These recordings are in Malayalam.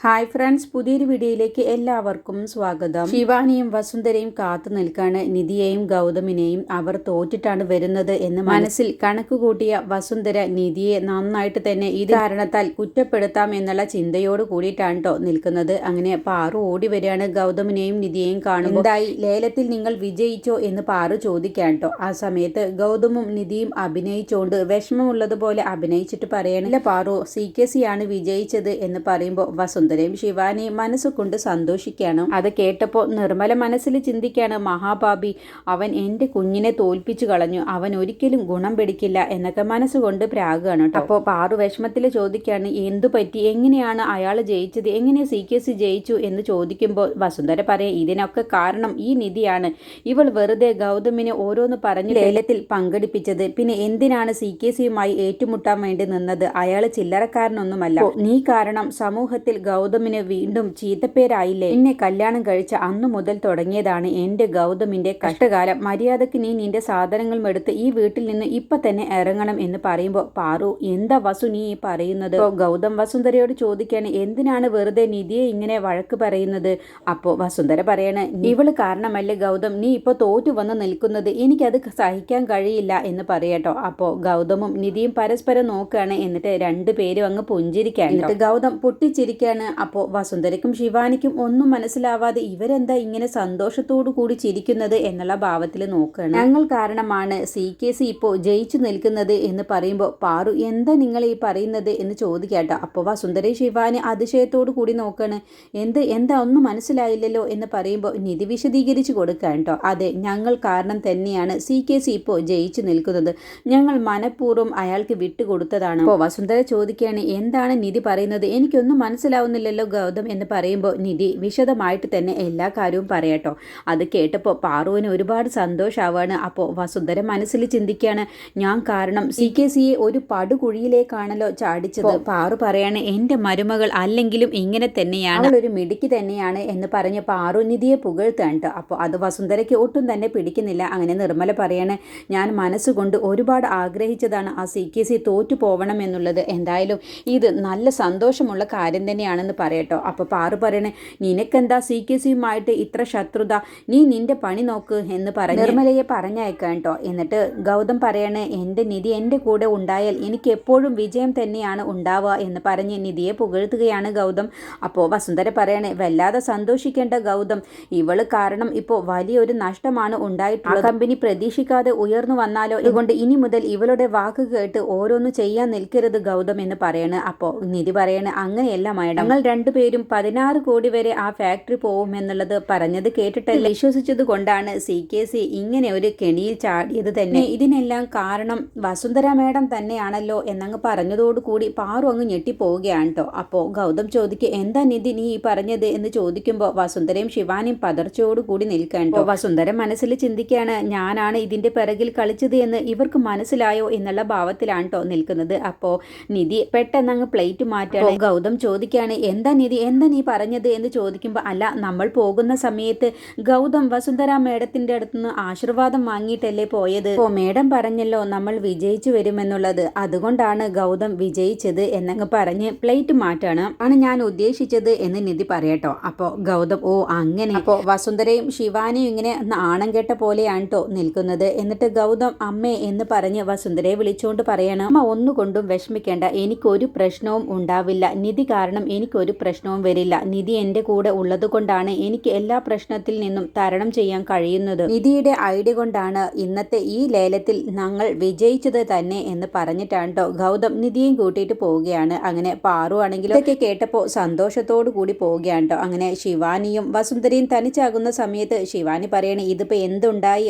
ഹായ് ഫ്രണ്ട്സ് പുതിയൊരു വീഡിയോയിലേക്ക് എല്ലാവർക്കും സ്വാഗതം. ശിവാനിയും വസുന്ധരയും കാത്തു നിൽക്കാണ്. നിധിയെയും ഗൗതമിനെയും അവർ തോറ്റിട്ടാണ് വരുന്നത് എന്ന് മനസ്സിൽ കണക്ക് കൂട്ടിയ വസുന്ധര നിധിയെ നന്നായിട്ട് തന്നെ ഇത് കാരണത്താൽ കുറ്റപ്പെടുത്താം എന്നുള്ള ചിന്തയോട് കൂടിയിട്ടാണ് കേട്ടോ നിൽക്കുന്നത്. അങ്ങനെ പാറു ഓടി വരികയാണ്. ഗൗതമിനെയും നിധിയെയും കാണുമ്പോൾ എന്തായി? ലേലത്തിൽ നിങ്ങൾ വിജയിച്ചോ എന്ന് പാറു ചോദിക്കാൻ കേട്ടോ ആ സമയത്ത് ഗൗതമും നിധിയും അഭിനയിച്ചുകൊണ്ട് വിഷമമുള്ളതുപോലെ അഭിനയിച്ചിട്ട് പറയണില്ല പാറു സി കെ സി ആണ് വിജയിച്ചത് എന്ന് പറയുമ്പോൾ വസുന്ധരയും ശിവാനിയും മനസ്സുകൊണ്ട് സന്തോഷിക്കുകയാണ് അത് കേട്ടപ്പോൾ നിർമ്മല മനസ്സിൽ ചിന്തിക്കുകയാണ് മഹാഭാബി അവൻ എന്റെ കുഞ്ഞിനെ തോൽപ്പിച്ചു കളഞ്ഞു. അവൻ ഒരിക്കലും ഗുണം പിടിക്കില്ല എന്നൊക്കെ മനസ്സുകൊണ്ട് പ്രാഗാണ് കേട്ടോ. അപ്പോൾ പാറു വിഷമത്തിൽ ചോദിക്കുകയാണ് എന്തു പറ്റി? എങ്ങനെയാണ് അയാൾ ജയിച്ചത്? എങ്ങനെ സി കെ സി ജയിച്ചു? എന്ന് ചോദിക്കുമ്പോൾ വസുന്ധര പറയാം ഇതിനൊക്കെ കാരണം ഈ നിധിയാണ്. ഇവൾ വെറുതെ ഗൗതമിനെ ഓരോന്ന് പറഞ്ഞ് ലേലത്തിൽ പങ്കെടുപ്പിച്ചത്. പിന്നെ എന്തിനാണ് സി കെ സിയുമായി ഏറ്റുമുട്ടാൻ വേണ്ടി നിന്നത്? അയാൾ ചില്ലറക്കാരനൊന്നുമല്ല. നീ കാരണം സമൂഹത്തിൽ ഗൗതമിന് വീണ്ടും ചീത്തപ്പേരായില്ലേ? എന്നെ കല്യാണം കഴിച്ച അന്നു മുതൽ തുടങ്ങിയതാണ് എന്റെ ഗൗതമിന്റെ കഷ്ടകാലം. മര്യാദയ്ക്ക് നീ നിന്റെ സാധനങ്ങൾ എടുത്ത് ഈ വീട്ടിൽ നിന്ന് ഇപ്പൊ തന്നെ ഇറങ്ങണം എന്ന് പറയുമ്പോൾ പാറു എന്താ വസു നീ പറയുന്നത്? ഗൗതം വസുന്ധരയോട് ചോദിക്കാണ് എന്തിനാണ് വെറുതെ നിധിയെ ഇങ്ങനെ വഴക്ക് പറയുന്നത്? അപ്പോ വസുന്ധര പറയാണ് ഇവൾ കാരണമല്ലേ ഗൗതം? നീ ഇപ്പൊ തോറ്റു വന്ന് നിൽക്കുന്നത്. എനിക്കത് സഹിക്കാൻ കഴിയില്ല എന്ന് പറയട്ടോ അപ്പോ ഗൗതമും നിധിയും പരസ്പരം നോക്കുകയാണ് എന്നിട്ട് രണ്ടുപേരും അങ്ങ് പുഞ്ചിരിക്കാൻ എന്നിട്ട് ഗൗതം പൊട്ടിച്ചിരിക്കാണ് അപ്പോ വസുന്ധരയ്ക്കും ശിവാനിക്കും ഒന്നും മനസ്സിലാവാതെ ഇവരെന്താ ഇങ്ങനെ സന്തോഷത്തോടു കൂടി ചിരിക്കുന്നത് എന്നുള്ള ഭാവത്തിൽ നോക്കുകയാണ് ഞങ്ങൾ കാരണമാണ് സി കെ സി ഇപ്പോൾ ജയിച്ചു നിൽക്കുന്നത് എന്ന് പറയുമ്പോൾ പാറു എന്താ നിങ്ങൾ ഈ പറയുന്നത് എന്ന് ചോദിക്കാട്ടോ. അപ്പോൾ വസുന്ധര ശിവാനി അതിശയത്തോടു കൂടി നോക്കുകയാണ് എന്ത് എന്താ ഒന്നും മനസ്സിലായില്ലല്ലോ എന്ന് പറയുമ്പോൾ നിധി വിശദീകരിച്ച് കൊടുക്കാൻ കേട്ടോ അതെ ഞങ്ങൾ കാരണം തന്നെയാണ് സി കെ സി ഇപ്പോൾ ജയിച്ചു നിൽക്കുന്നത്. ഞങ്ങൾ മനഃപൂർവം അയാൾക്ക് വിട്ടുകൊടുത്തതാണ്. അപ്പോൾ വസുന്ധര ചോദിക്കുകയാണ് എന്താണ് നിധി പറയുന്നത്? എനിക്കൊന്നും മനസ്സിലാവുന്നില്ലല്ലോ ഗൗതം എന്ന് പറയുമ്പോൾ നിധി വിശദമായിട്ട് തന്നെ എല്ലാ കാര്യവും പറയട്ടോ. അത് കേട്ടപ്പോൾ പാറുവിന് ഒരുപാട് സന്തോഷമാവാണ് അപ്പോൾ വസുന്ധര മനസ്സിൽ ചിന്തിക്കുകയാണ് ഞാൻ കാരണം സി കെ സിയെ ഒരു പടുകുഴിയിലേക്കാണല്ലോ ചാടിച്ചത്. പാറു പറയാണ് എന്റെ മരുമകൾ അല്ലെങ്കിലും ഇങ്ങനെ തന്നെയാണ്. ഒരു മിടുക്കി തന്നെയാണ് എന്ന് പറഞ്ഞ് പാറു നിധിയെ പുകഴ്ത്താണ് അപ്പോൾ അത് വസുന്ധരയ്ക്ക് ഒട്ടും തന്നെ പിടിക്കുന്നില്ല. അങ്ങനെ നിർമ്മല പറയാണ് ഞാൻ മനസ്സുകൊണ്ട് ഒരുപാട് ആഗ്രഹിച്ചതാണ് ആ സി കെ സി തോറ്റു പോവണം എന്നുള്ളത്. എന്തായാലും ഇത് നല്ല സന്തോഷമുള്ള കാര്യം തന്നെയാണെന്ന് പറയട്ടോ. അപ്പോൾ പാറു പറയണേ നിനക്കെന്താ സി കെ സിയുമായിട്ട് ഇത്ര ശത്രുത? നീ നിന്റെ പണി നോക്ക് എന്ന് പറഞ്ഞ് നിർമ്മലയെ പറഞ്ഞയക്കാം കേട്ടോ. എന്നിട്ട് ഗൗതം പറയണേ എന്റെ നിധി എന്റെ കൂടെ ഉണ്ടായാൽ എനിക്ക് എപ്പോഴും വിജയം തന്നെയാണ് ഉണ്ടാവുക എന്ന് പറഞ്ഞ് നിധിയെ പുകഴ്ത്തുകയാണ് ഗൗതം. അപ്പോൾ വസുന്ധര പറയണേ വല്ലാതെ സന്തോഷിക്കേണ്ട ഗൗതം. ഇവൾ കാരണം ഇപ്പോൾ വലിയൊരു നഷ്ടമാണ് ഉണ്ടായിട്ടുള്ളത്. കമ്പനി പ്രതീക്ഷിക്കാതെ ഉയർന്നു വന്നാലോ? അതുകൊണ്ട് ഇനി മുതൽ ഇവളുടെ വാക്ക് കേട്ട് ഓരോന്ന് ചെയ്യാൻ നിൽക്കരുത് ഗൗതം എന്ന് പറയണ്. അപ്പോൾ നിധി പറയണ് അങ്ങനെയല്ല മാഡം. രണ്ടുപേരും പതിനാറ് കോടി വരെ ആ ഫാക്ടറി പോകും എന്നുള്ളത് പറഞ്ഞത് കേട്ടിട്ടല്ല? വിശ്വസിച്ചത് കൊണ്ടാണ് സി കെ സി ഇങ്ങനെ ഒരു കെണിയിൽ ചാടിയത് തന്നെ. ഇതിനെല്ലാം കാരണം വസുന്ധര മേഡം തന്നെയാണല്ലോ എന്നങ്ങ് പറഞ്ഞതോടുകൂടി പാറു അങ്ങ് ഞെട്ടിപ്പോവുകയാണ് കേട്ടോ അപ്പോൾ ഗൗതം ചോദിക്കുക എന്താ നിധി നീ ഈ പറഞ്ഞത്? എന്ന് ചോദിക്കുമ്പോൾ വസുന്ധരയും ശിവാനിയും പതർച്ചയോടുകൂടി നിൽക്കണ്ടോ വസുന്ധര മനസ്സിൽ ചിന്തിക്കുകയാണ് ഞാനാണ് ഇതിന്റെ പിറകിൽ കളിച്ചത് എന്ന് ഇവർക്ക് മനസ്സിലായോ എന്നുള്ള ഭാവത്തിലാണ് കേട്ടോ നിൽക്കുന്നത്. അപ്പോ നിധി പെട്ടെന്ന് അങ്ങ് പ്ലേറ്റ് മാറ്റാണ്. ഗൗതം ചോദിക്കുകയാണ് എന്താ നിധി? എന്താ നീ പറഞ്ഞത് എന്ന് ചോദിക്കുമ്പോൾ അല്ല നമ്മൾ പോകുന്ന സമയത്ത് ഗൗതം വസുന്ധര മേഡത്തിന്റെ അടുത്തുനിന്ന് ആശീർവാദം വാങ്ങിയിട്ടല്ലേ പോയത്? ഓ മേഡം പറഞ്ഞല്ലോ നമ്മൾ വിജയിച്ചു വരുമെന്നുള്ളത്. അതുകൊണ്ടാണ് ഗൗതം വിജയിച്ചത് എന്നങ്ങ് പറഞ്ഞ് പ്ലേറ്റ് മാറ്റാണ്. ആണ് ഞാൻ ഉദ്ദേശിച്ചത് എന്ന് നിധി പറയട്ടോ. അപ്പോൾ ഗൗതം ഓ അങ്ങനെ. അപ്പോൾ വസുന്ധരയും ശിവാനിയും ഇങ്ങനെ നാണം കെട്ട പോലെയാണ് കേട്ടോ നിൽക്കുന്നത്. എന്നിട്ട് ഗൗതം അമ്മേ എന്ന് പറഞ്ഞ് വസുന്ധരയെ വിളിച്ചുകൊണ്ട് പറയണം അമ്മ ഒന്നുകൊണ്ടും വിഷമിക്കേണ്ട. എനിക്കൊരു പ്രശ്നവും ഉണ്ടാവില്ല. നിധി കാരണം എനിക്കൊരു പ്രശ്നവും വരില്ല. നിധി എന്റെ കൂടെ ഉള്ളതുകൊണ്ടാണ് എനിക്ക് എല്ലാ പ്രശ്നത്തിൽ നിന്നും തരണം ചെയ്യാൻ കഴിയുന്നത്. നിധിയുടെ ഐഡിയ കൊണ്ടാണ് ഇന്നത്തെ ഈ ലേലത്തിൽ ഞങ്ങൾ വിജയിച്ചത് തന്നെ എന്ന് പറഞ്ഞിട്ടാണ് കേട്ടോ ഗൗതം നിധിയും കൂട്ടിയിട്ട് പോവുകയാണ്. അങ്ങനെ പാറു ആണെങ്കിലും കേട്ടപ്പോൾ സന്തോഷത്തോടു കൂടി പോവുകയാണ് കേട്ടോ അങ്ങനെ ശിവാനിയും വസുന്ധരയും തനിച്ചാകുന്ന സമയത്ത് ശിവാനി പറയണേ ഇതിപ്പോൾ എന്തുണ്ടായി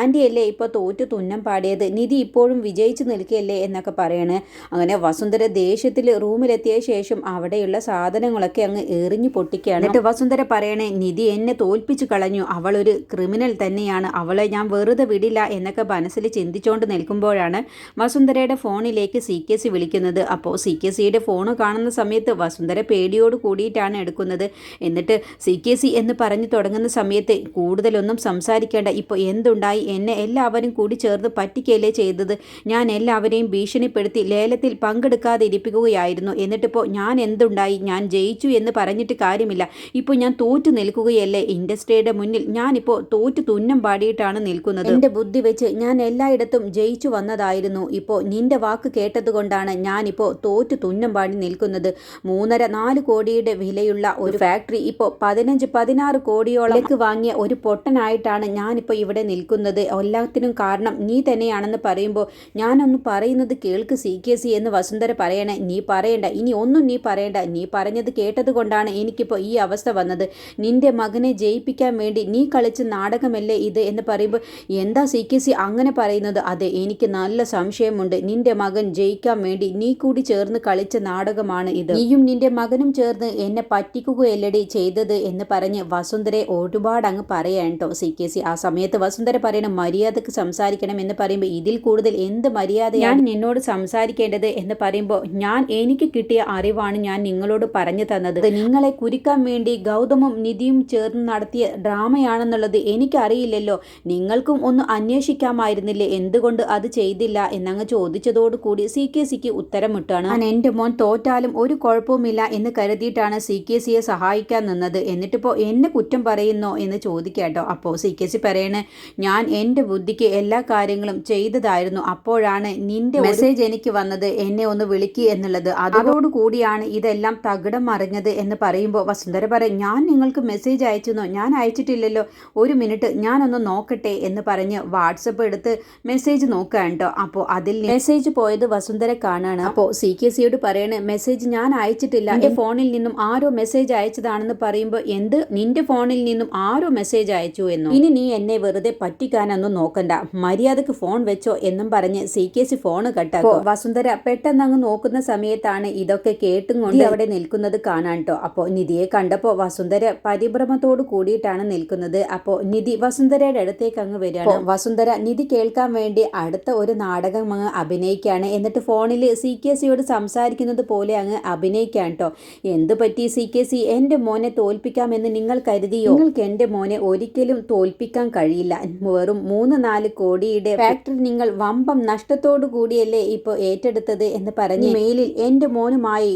ആന്റി അല്ലേ ഇപ്പോൾ തോറ്റു തുന്നം പാടിയത്? നിധി ഇപ്പോഴും വിജയിച്ചു നിൽക്കുകയല്ലേ? എന്നൊക്കെ പറയണേ. അങ്ങനെ വസുന്ധര ദേഷ്യത്തിൽ റൂമിലെത്തിയ ശേഷം അവിടെയുള്ള സാധനങ്ങളൊക്കെ അങ്ങ് എറിഞ്ഞു പൊട്ടിക്കുകയാണ്. എന്നിട്ട് വസുന്ധര പറയണേ നിധി എന്നെ തോൽപ്പിച്ചു കളഞ്ഞു. അവളൊരു ക്രിമിനൽ തന്നെയാണ്. അവളെ ഞാൻ വെറുതെ വിടില്ല എന്നൊക്കെ മനസ്സിൽ ചിന്തിച്ചുകൊണ്ട് നിൽക്കുമ്പോഴാണ് വസുന്ധരയുടെ ഫോണിലേക്ക് സി കെ സി വിളിക്കുന്നത്. അപ്പോൾ സി കെ സിയുടെ ഫോൺ കാണുന്ന സമയത്ത് വസുന്ധര പേടിയോട് കൂടിയിട്ടാണ് എടുക്കുന്നത്. എന്നിട്ട് സി കെ സി എന്ന് പറഞ്ഞു തുടങ്ങുന്ന സമയത്ത് കൂടുതലൊന്നും സംസാരിക്കേണ്ട. ഇപ്പോൾ എന്തുണ്ടായി? എന്നെ എല്ലാവരും കൂടി ചേർന്ന് പറ്റിക്കല്ലേ ചെയ്തത്? ഞാൻ എല്ലാവരെയും ഭീഷണിപ്പെടുത്തി ലേലത്തിൽ പങ്കെടുക്കാതെ ഇരിപ്പിക്കുകയായിരുന്നു എന്നിട്ടിപ്പോൾ ഞാൻ എന്തുണ്ടായി? എന്തുണ്ടായി ഞാൻ ജയിച്ചു എന്ന് പറഞ്ഞിട്ട് കാര്യമില്ല. ഇപ്പോൾ ഞാൻ തോറ്റു നിൽക്കുകയല്ലേ? ഇൻഡസ്ട്രിയുടെ മുന്നിൽ ഞാനിപ്പോൾ തോറ്റു തുന്നം പാടിയിട്ടാണ് നിൽക്കുന്നത്. എന്റെ ബുദ്ധി വെച്ച് ഞാൻ എല്ലായിടത്തും ജയിച്ചു വന്നതായിരുന്നു. ഇപ്പോൾ നിന്റെ വാക്ക് കേട്ടതുകൊണ്ടാണ് ഞാനിപ്പോൾ തോറ്റു തുന്നം പാടി നിൽക്കുന്നത്. മൂന്നര നാല് കോടിയുടെ വിലയുള്ള ഒരു ഫാക്ടറി ഇപ്പോൾ പതിനഞ്ച് പതിനാറ് കോടിയോളം വാങ്ങിയ ഒരു പൊട്ടനായിട്ടാണ് ഞാനിപ്പോൾ ഇവിടെ നിൽക്കുന്നത്. എല്ലാത്തിനും കാരണം നീ തന്നെയാണെന്ന് പറയുമ്പോൾ ഞാനൊന്ന് പറയുന്നത് കേൾക്ക് സി കെ സി എന്ന് വസുന്ധര പറയണേ. നീ പറയണ്ട. ഇനി ഒന്നും നീ പറയണ്ട. നീ പറഞ്ഞത് കേട്ടതുകൊണ്ടാണ് എനിക്കിപ്പോൾ ഈ അവസ്ഥ വന്നത്. നിന്റെ മകനെ ജയിപ്പിക്കാൻ വേണ്ടി നീ കളിച്ച നാടകമല്ലേ ഇത് എന്ന് പറയുമ്പോൾ എന്താ സി കെ സി അങ്ങനെ പറയുന്നത്? അതെ എനിക്ക് നല്ല സംശയമുണ്ട്. നിന്റെ മകൻ ജയിക്കാൻ വേണ്ടി നീ കൂടി ചേർന്ന് കളിച്ച നാടകമാണ് ഇത്. നീയും നിന്റെ മകനും ചേർന്ന് എന്നെ പറ്റിക്കുകയല്ലടി ചെയ്തത് എന്ന് പറഞ്ഞ് വസുന്ധരെ ഒരുപാട് അങ്ങ് പറയാൻ കേട്ടോ സി കെ സി. ആ സമയത്ത് വസുന്ധര പറയണം മര്യാദയ്ക്ക് സംസാരിക്കണം എന്ന് പറയുമ്പോൾ ഇതിൽ കൂടുതൽ എന്ത് മര്യാദയാണ്? നിന്നോട് സംസാരിക്കേണ്ടത് എന്ന് പറയുമ്പോൾ ഞാൻ എനിക്ക് കിട്ടിയ അറിവാണ് ഞാൻ നിങ്ങളോട് പറഞ്ഞു തന്നത്. നിങ്ങളെ കുരുക്കാൻ വേണ്ടി ഗൗതമും നിധിയും ചേർന്ന് നടത്തിയ ഡ്രാമയാണെന്നുള്ളത് എനിക്കറിയില്ലല്ലോ. നിങ്ങൾക്കും ഒന്ന് അന്വേഷിക്കാമായിരുന്നില്ലേ? എന്തുകൊണ്ട് അത് ചെയ്തില്ല? എന്നങ്ങ് ചോദിച്ചതോടു കൂടി സി കെ സിക്ക് ഉത്തരമിട്ടാണ്. ഞാൻ എന്റെ മോൻ തോറ്റാലും ഒരു കുഴപ്പവുമില്ല എന്ന് കരുതിയിട്ടാണ് സി കെ സിയെ സഹായിക്കാൻ നിന്നത്. എന്നിട്ടിപ്പോൾ എന്നെ കുറ്റം പറയുന്നോ എന്ന് ചോദിക്കാട്ടോ. അപ്പോൾ സി കെ സി പറയണേ ഞാൻ എന്റെ ബുദ്ധിക്ക് എല്ലാ കാര്യങ്ങളും ചെയ്തതായിരുന്നു. അപ്പോഴാണ് നിന്റെ മെസ്സേജ് എനിക്ക് വന്നത്. എന്നെ ഒന്ന് വിളിക്കുക എന്നുള്ളത്. അതോടുകൂടിയാണ് ഇതെല്ലാം തകിടം മറിഞ്ഞത് എന്ന് പറയുമ്പോൾ വസുന്ധര പറയും ഞാൻ നിങ്ങൾക്ക് മെസ്സേജ് അയച്ചെന്നോ? ഞാൻ അയച്ചിട്ടില്ലല്ലോ. ഒരു മിനിറ്റ് ഞാനൊന്ന് നോക്കട്ടെ എന്ന് പറഞ്ഞ് വാട്സപ്പ് എടുത്ത് മെസ്സേജ് നോക്കുക കേട്ടോ. അപ്പോൾ അതിൽ മെസ്സേജ് പോയത് വസുന്ധര കാണാണ് അപ്പോൾ സി കെ സിയോട് പറയണേ മെസ്സേജ് ഞാൻ അയച്ചിട്ടില്ല. എന്റെ ഫോണിൽ നിന്നും ആരോ മെസ്സേജ് അയച്ചതാണെന്ന് പറയുമ്പോൾ എന്ത്? നിന്റെ ഫോണിൽ നിന്നും ആരോ മെസ്സേജ് അയച്ചു എന്നു? ഇനി നീ എന്നെ വെറുതെ പറ്റിക്കാനൊന്നും നോക്കണ്ട. മര്യാദയ്ക്ക് ഫോൺ വെച്ചോ എന്നും പറഞ്ഞ് സി കെ സി ഫോൺ കട്ടാക്കും. വസുന്ധര പെട്ടെന്ന് അങ്ങ് നോക്കുന്ന സമയത്താണ് ഇതൊക്കെ കേട്ടും കൊണ്ട് അവിടെ നിൽക്കുന്നത് കാണാൻ കേട്ടോ അപ്പോൾ നിധിയെ കണ്ടപ്പോൾ വസുന്ധര പരിഭ്രമത്തോട് കൂടിയിട്ടാണ് നിൽക്കുന്നത്. അപ്പോൾ നിധി വസുന്ധരയുടെ അടുത്തേക്ക് അങ്ങ് വരികയാണ്. വസുന്ധര നിധി കേൾക്കാൻ വേണ്ടി അടുത്ത ഒരു നാടകം അങ്ങ് അഭിനയിക്കുകയാണ്. എന്നിട്ട് ഫോണിൽ സി കെ സിയോട് സംസാരിക്കുന്നത് പോലെ അങ്ങ് അഭിനയിക്കാൻ കേട്ടോ എന്ത് പറ്റി സി കെ സി? എന്റെ മോനെ തോൽപ്പിക്കാമെന്ന് നിങ്ങൾ കരുതിയോ? നിങ്ങൾക്ക് എന്റെ മോനെ ഒരിക്കലും തോൽപ്പിക്കാൻ കഴിയില്ല. വെറും മൂന്ന് നാല് കോടിയുടെ ഫാക്ടറി നിങ്ങൾ വമ്പം നഷ്ടത്തോടു കൂടിയല്ലേ ഇപ്പോൾ ഏറ്റെടുത്തത് എന്ന് പറഞ്ഞ് മെയിലിൽ എന്റെ മോനുമായി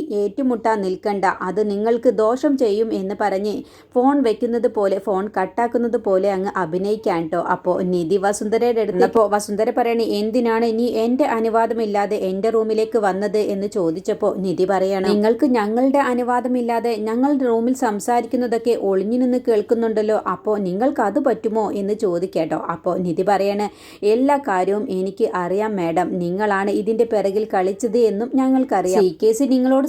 ഏറ്റുമുട്ടാൻ നിൽക്കണ്ട. അത് നിങ്ങൾക്ക് ദോഷം ചെയ്യും എന്ന് പറഞ്ഞ് ഫോൺ വെക്കുന്നത് പോലെ ഫോൺ കട്ടാക്കുന്നത് പോലെ അങ്ങ് അഭിനയിക്കാൻ കേട്ടോ അപ്പോൾ നിധി വസുന്ധരയുടെ അടുത്ത് അപ്പോൾ വസുന്ധര പറയണേ എന്തിനാണ് നീ എന്റെ അനുവാദമില്ലാതെ എന്റെ റൂമിലേക്ക് വന്നത്? എന്ന് ചോദിച്ചപ്പോൾ നിധി പറയണം നിങ്ങൾക്ക് ഞങ്ങളുടെ അനുവാദമില്ലാതെ ഞങ്ങളുടെ റൂമിൽ സംസാരിക്കുന്നതൊക്കെ ഒളിഞ്ഞു നിന്ന് കേൾക്കുന്നുണ്ടല്ലോ. അപ്പോൾ നിങ്ങൾക്ക് അത് പറ്റുമോ? എന്ന് ചോദിക്കേട്ടോ അപ്പോൾ നിധി പറയണ എല്ലാ കാര്യവും എനിക്ക് അറിയാം മാഡം. നിങ്ങളാണ് ഇതിന്റെ പിറകിൽ കളിച്ചത് എന്നും ഞങ്ങൾക്കറിയാം. ഈ കേസ് നിങ്ങളോട് നിങ്ങളോട്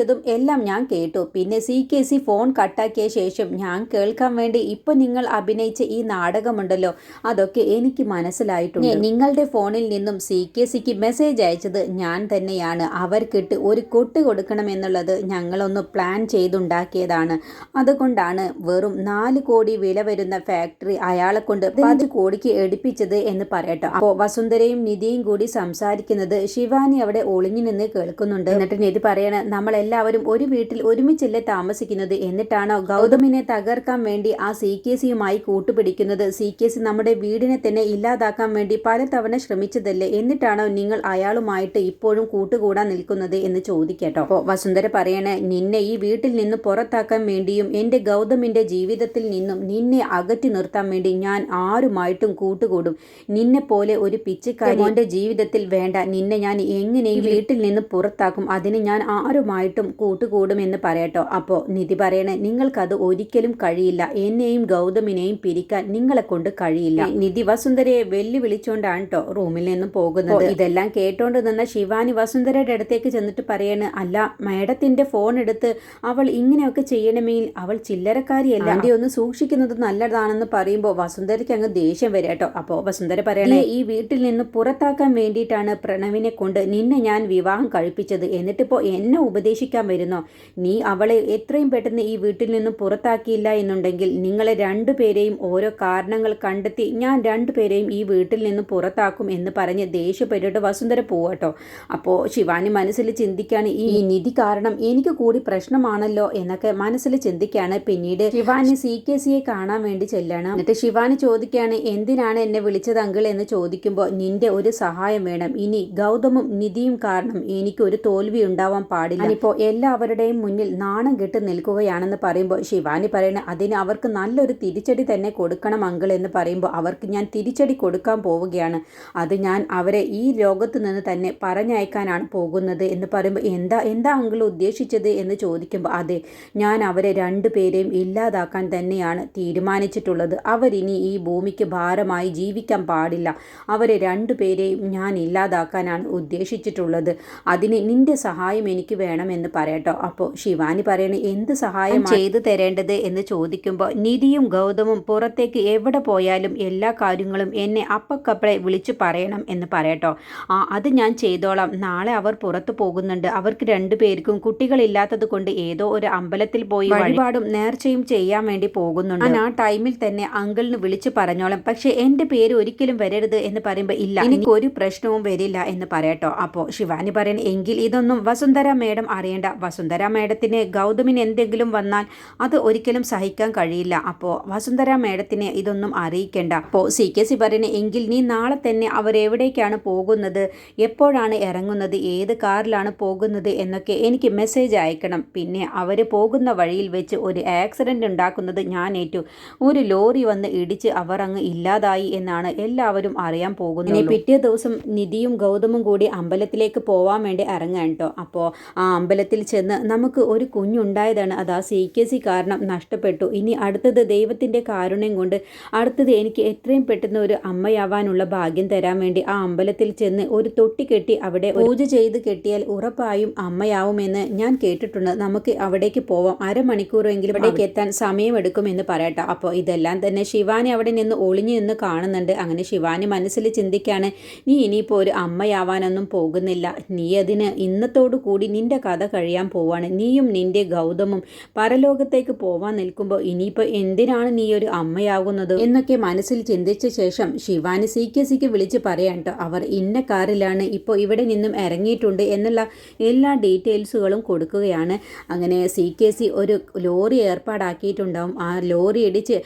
സംസാരിച്ചതും എല്ലാം ഞാൻ കേട്ടു. പിന്നെ സി കെ സി ഫോൺ കട്ടാക്കിയ ശേഷം ഞാൻ കേൾക്കാൻ വേണ്ടി ഇപ്പൊ നിങ്ങൾ അഭിനയിച്ച ഈ നാടകമുണ്ടല്ലോ അതൊക്കെ എനിക്ക് മനസ്സിലായിട്ടുണ്ട്. നിങ്ങളുടെ ഫോണിൽ നിന്നും സി കെ സിക്ക് മെസ്സേജ് അയച്ചത് ഞാൻ തന്നെയാണ്. അവർക്കിട്ട് ഒരു കൊട്ട് കൊടുക്കണമെന്നുള്ളത് ഞങ്ങളൊന്ന് പ്ലാൻ ചെയ്തുണ്ടാക്കിയതാണ്. അതുകൊണ്ടാണ് വെറും നാല് കോടി വില വരുന്ന ഫാക്ടറി അയാളെ കൊണ്ട് പതിനഞ്ച് കോടിക്ക് എടുപ്പിച്ചത് എന്ന് പറയട്ടോ. അപ്പോൾ വസുന്ധരയും നിധിയും കൂടി സംസാരിക്കുന്നത് ശിവാനി അവിടെ ഒളിഞ്ഞു നിന്ന് കേൾക്കുന്നുണ്ട്. എന്നിട്ട് നിധി പറയണ നമ്മളെല്ലാവരും ഒരു വീട്ടിൽ ഒരുമിച്ചല്ലേ താമസിക്കുന്നത് എന്നിട്ടാണോ ഗൗതമിനെ തകർക്കാൻ വേണ്ടി ആ സി കെ സിയുമായി കൂട്ടുപിടിക്കുന്നത്? സി കെ സി നമ്മുടെ വീടിനെ തന്നെ ഇല്ലാതാക്കാൻ വേണ്ടി പലതവണ ശ്രമിച്ചതല്ലേ? എന്നിട്ടാണോ നിങ്ങൾ അയാളുമായിട്ട് ഇപ്പോഴും കൂട്ടുകൂടാൻ നിൽക്കുന്നത് എന്ന് ചോദിക്കട്ടോ. അപ്പോൾ വസുന്ധര പറയണേ നിന്നെ ഈ വീട്ടിൽ നിന്ന് പുറത്താക്കാൻ വേണ്ടിയും എന്റെ ഗൗതമിന്റെ ജീവിതത്തിൽ നിന്നും നിന്നെ അകറ്റി നിർത്താൻ വേണ്ടി ഞാൻ ആരുമായിട്ടും കൂട്ടുകൂടും. നിന്നെ പോലെ ഒരു പിച്ചക്കാരി ജീവിതത്തിൽ വേണ്ട. നിന്നെ ഞാൻ എങ്ങനെ ഈ വീട്ടിൽ നിന്ന് പുറത്താക്കും. അതിന് ഞാൻ ആരുമായിട്ടും കൂട്ടുകൂടും എന്ന് പറയട്ടോ. അപ്പോൾ നിധി പറയണേ നിങ്ങൾക്കത് ഒരിക്കലും കഴിയില്ല. എന്നെയും ഗൗതമിനെയും പിരിക്കാൻ നിങ്ങളെ കൊണ്ട് കഴിയില്ല. നിധി വസുന്ധരയെ വെല്ലുവിളിച്ചോണ്ടാണ് കേട്ടോ റൂമിൽ നിന്നും പോകുന്നത്. ഇതെല്ലാം കേട്ടോണ്ട് നിന്ന ശിവാനി വസുന്ധരയുടെ അടുത്തേക്ക് ചെന്നിട്ട് പറയണ് അല്ല മേഡത്തിന്റെ ഫോൺ എടുത്ത് അവൾ ഇങ്ങനെയൊക്കെ ചെയ്യണമെങ്കിൽ അവൾ ചില്ലറക്കാരിയല്ല. ആന്റി ഒന്ന് സൂക്ഷിക്കുന്നത് നല്ലതാണെന്ന് പറയുമ്പോൾ വസുന്ധരയ്ക്ക് അങ്ങ് ദേഷ്യം വരും കേട്ടോ. അപ്പോൾ വസുന്ധര പറയണേ ഈ വീട്ടിൽ നിന്ന് പുറത്താക്കാൻ വേണ്ടിയിട്ടാണ് പ്രണവിനെ കൊണ്ട് നിന്നെ ഞാൻ വിവാഹം കഴിപ്പിച്ചത്. എന്നിട്ടിപ്പോൾ എന്നെ ഉപദേശിക്കാൻ വരുന്നോ. നീ അവളെ എത്രയും പെട്ടെന്ന് ഈ വീട്ടിൽ നിന്നും പുറത്താക്കിയില്ല എന്നുണ്ടെങ്കിൽ നിങ്ങളെ രണ്ടുപേരെയും ഓരോ കാരണങ്ങൾ കണ്ടെത്തി ഞാൻ രണ്ടുപേരെയും ഈ വീട്ടിൽ നിന്നും പുറത്താക്കും എന്ന് പറഞ്ഞ് ദേഷ്യപ്പെട്ടിട്ട് വസുന്ധര പോവാട്ടോ അപ്പോൾ ശിവാനി മനസ്സിൽ ചിന്തിക്കാണ് ഈ നിധി കാരണം എനിക്ക് കൂടി പ്രശ്നമാണല്ലോ എന്നൊക്കെ മനസ്സിൽ ചിന്തിക്കാണ്. പിന്നീട് ശിവാനി സി കെ സിയെ കാണാൻ വേണ്ടി ചെല്ലണം. എന്നിട്ട് ശിവാനി ചോദിക്കുകയാണ് എന്തിനാണ് എന്നെ വിളിച്ചത് അങ്കിൾ എന്ന് ചോദിക്കുമ്പോൾ നിന്റെ ഒരു സഹായം വേണം. ഇനി ഗൗതമും നിധിയും കാരണം എനിക്ക് ഒരു തോൽവി ഉണ്ടാവാൻ പാടില്ല. ഇപ്പോൾ ഇപ്പോൾ എല്ലാവരുടെയും മുന്നിൽ നാണം കെട്ട് നിൽക്കുകയാണെന്ന് പറയുമ്പോൾ ശിവാനി പറയണ അതിന് അവർക്ക് നല്ലൊരു തിരിച്ചടി തന്നെ കൊടുക്കണം അങ്കിൾ എന്ന് പറയുമ്പോൾ അവർക്ക് ഞാൻ തിരിച്ചടി കൊടുക്കാൻ പോവുകയാണ്. അത് ഞാൻ അവരെ ഈ ലോകത്ത് നിന്ന് തന്നെ പറഞ്ഞയക്കാനാണ് പോകുന്നത് എന്ന് പറയുമ്പോൾ എന്താ എന്താ അങ്കിൾ ഉദ്ദേശിച്ചത് എന്ന് ചോദിക്കുമ്പോൾ അതെ ഞാൻ അവരെ രണ്ടുപേരെയും ഇല്ലാതാക്കാൻ തന്നെയാണ് തീരുമാനിച്ചിട്ടുള്ളത്. അവരിനി ഈ ഭൂമിക്ക് ഭാരമായി ജീവിക്കാൻ പാടില്ല. അവരെ രണ്ടുപേരെയും ഞാൻ ഇല്ലാതാക്കാനാണ് ഉദ്ദേശിച്ചിട്ടുള്ളത്. അതിന് നിന്റെ സഹായം എനിക്ക് വേണമെന്ന് പറയട്ടോ. അപ്പോൾ ശിവാനി പറയണ എന്ത് സഹായം ചെയ്തു തരേണ്ടത്? എന്ന് ചോദിക്കുമ്പോൾ നിധിയും ഗൗതമും പുറത്തേക്ക് എവിടെ പോയാലും എല്ലാ കാര്യങ്ങളും എന്നെ അപ്പക്കപ്പളെ വിളിച്ചു പറയണം എന്ന് പറയട്ടോ. ആ അത് ഞാൻ ചെയ്തോളാം. നാളെ അവർ പുറത്തു പോകുന്നുണ്ട്. അവർക്ക് രണ്ടുപേർക്കും കുട്ടികളില്ലാത്തത് കൊണ്ട് ഏതോ ഒരു അമ്പലത്തിൽ പോയി വഴിപാടും നേർച്ചയും ചെയ്യാൻ വേണ്ടി പോകുന്നുണ്ട്. ഞാൻ ആ ടൈമിൽ തന്നെ അങ്കിളിന് വിളിച്ചു പറഞ്ഞോളാം. പക്ഷേ എന്റെ പേര് ഒരിക്കലും വരരുത് എന്ന് പറയുമ്പോൾ ഇല്ല. എനിക്ക് ഒരു പ്രശ്നവും വരില്ല എന്ന് പറയട്ടോ. അപ്പോൾ ശിവാനി പറയണ എങ്കിൽ ഇതൊന്നും വസുന്ധര മേഡം അറിയേണ്ട വസുന്ധര മേഡത്തിന് ഗൗതമിന് എന്തെങ്കിലും വന്നാൽ അത് ഒരിക്കലും സഹിക്കാൻ കഴിയില്ല. അപ്പോൾ വസുന്ധര മേഡത്തിനെ ഇതൊന്നും അറിയിക്കേണ്ട. അപ്പോൾ സി കെ സി പറയണ എങ്കിൽ നീ നാളെ തന്നെ അവരെവിടേക്കാണ് പോകുന്നത്? എപ്പോഴാണ് ഇറങ്ങുന്നത്? ഏത് കാറിലാണ് പോകുന്നത്? എന്നൊക്കെ എനിക്ക് മെസ്സേജ് അയക്കണം. പിന്നെ അവർ പോകുന്ന വഴിയിൽ വെച്ച് ഒരു ആക്സിഡന്റ് ഉണ്ടാക്കുന്നത് ഞാൻ ഏറ്റു. ഒരു ലോറി വന്ന് ഇടിച്ച് അവർ അങ്ങ് ഇല്ലാതായി എന്നാണ് എല്ലാവരും അറിയാൻ പോകുന്നത് ഇനി പിറ്റേ ദിവസം നിധിയും ഗൗതമും കൂടി അമ്പലത്തിലേക്ക് പോവാൻ വേണ്ടി ഇറങ്ങാൻ കേട്ടോ അപ്പോൾ ആ അമ്പലത്തിൽ ചെന്ന് നമുക്ക് ഒരു കുഞ്ഞുണ്ടായതാണ്. അത് ആ സി കെ സി കാരണം നഷ്ടപ്പെട്ടു. ഇനി അടുത്തത് ദൈവത്തിന്റെ കാരുണ്യം കൊണ്ട് അടുത്തത് എനിക്ക് എത്രയും പെട്ടെന്ന് ഒരു അമ്മയാവാനുള്ള ഭാഗ്യം തരാൻ വേണ്ടി ആ അമ്പലത്തിൽ ചെന്ന് ഒരു തൊട്ടി കെട്ടി അവിടെ പൂജ ചെയ്ത് കെട്ടിയാൽ ഉറപ്പായും അമ്മയാവുമെന്ന് ഞാൻ കേട്ടിട്ടുണ്ട്. നമുക്ക് അവിടേക്ക് പോവാം. അരമണിക്കൂറെങ്കിലും അവിടേക്ക് എത്താൻ സമയമെടുക്കുമെന്ന് പറയട്ടെ. അപ്പോൾ ഇതെല്ലാം തന്നെ ശിവാനി അവിടെ നിന്ന് ഒളിഞ്ഞു നിന്ന് കാണുന്നുണ്ട്. അങ്ങനെ ശിവാനി മനസ്സിൽ ചിന്തിക്കാണ് നീ ഇനിയിപ്പോൾ ഒരു അമ്മയാവാനൊന്നും പോകുന്നില്ല. നീ അതിന് ഇന്നത്തോടു കൂടി നിന്റെ കഥ കഴിയാൻ പോവാണ്. നീയും നിന്റെ ഗൗതമും പരലോകത്തേക്ക് പോവാൻ നിൽക്കുമ്പോൾ ഇനിയിപ്പോൾ എന്തിനാണ് നീ ഒരു അമ്മയാകുന്നത്? എന്നൊക്കെ മനസ്സിൽ ചിന്തിച്ച ശേഷം ശിവാനി സി കെ സിക്ക് വിളിച്ച് പറയാൻ കേട്ടോ അവർ ഇന്ന കാറിലാണ് ഇപ്പോൾ ഇവിടെ നിന്നും ഇറങ്ങിയിട്ടുണ്ട് എന്നുള്ള എല്ലാ ഡീറ്റെയിൽസുകളും കൊടുക്കുകയാണ്. അങ്ങനെ സി കെ സി ഒരു ലോറി ഏർപ്പാടാക്കിയിട്ടുണ്ടാവും. ആ ലോറി ഇടിച്ച്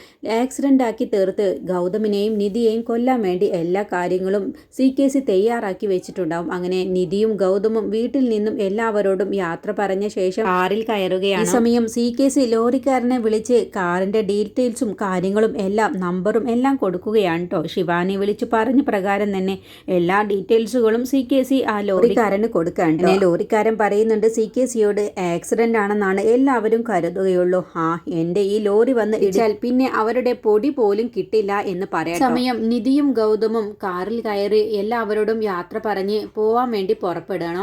ആക്സിഡന്റ് ആക്കി തീർത്ത് ഗൗതമിനെയും നിധിയെയും കൊല്ലാൻ വേണ്ടി എല്ലാ കാര്യങ്ങളും സി കെ സി തയ്യാറാക്കി വെച്ചിട്ടുണ്ടാവും. അങ്ങനെ നിധിയും ഗൗതമും വീട്ടിൽ നിന്നും എല്ലാവരോടും യാത്ര പറഞ്ഞ ശേഷം കാറിൽ കയറുകയാണ്. ഈ സമയം സി കെ സി ലോറിക്കാരനെ വിളിച്ച് കാറിന്റെ ഡീറ്റെയിൽസും കാര്യങ്ങളും എല്ലാം നമ്പറും എല്ലാം കൊടുക്കുകയാണ് കേട്ടോ ശിവാനി വിളിച്ചു പറഞ്ഞ പ്രകാരം തന്നെ എല്ലാ ഡീറ്റെയിൽസുകളും സി കെ സി ആ ലോറിക്കാരന് കൊടുക്കാൻ പിന്നെ ലോറിക്കാരൻ പറയുന്നുണ്ട് സി കെ സിയോട് ആക്സിഡന്റ് ആണെന്നാണ് എല്ലാവരും കരുതുകയുള്ളൂ. ആ എന്റെ ഈ ലോറി വന്ന് ഇടിച്ചാൽ പിന്നെ അവരുടെ പൊടി പോലും കിട്ടില്ല എന്ന് പറയാം സമയം നിധിയും ഗൗതമും കാറിൽ കയറി എല്ലാവരോടും യാത്ര പറഞ്ഞ് പോവാൻ വേണ്ടി പുറപ്പെടണം